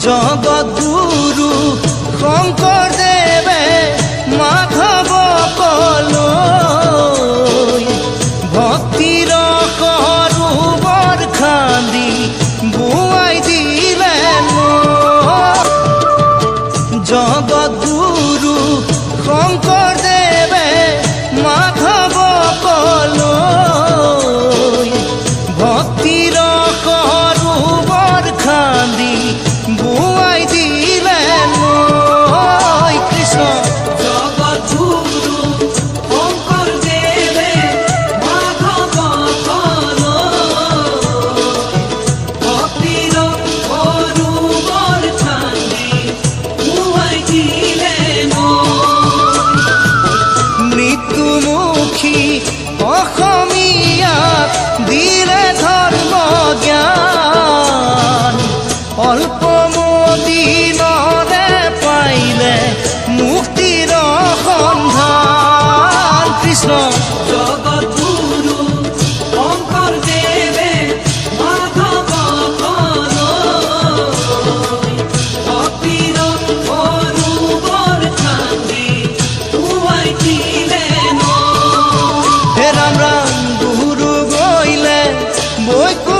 জগৎগুরু শঙ্কর দেবে মাধব কল ভক্তির করু বরখান্দি বুয়াই দিলেন জগৎগুরু শঙ্কর দেবে রকমিয়া দিলে ধর্ম জ্ঞান অল্প মদিনা hối cũ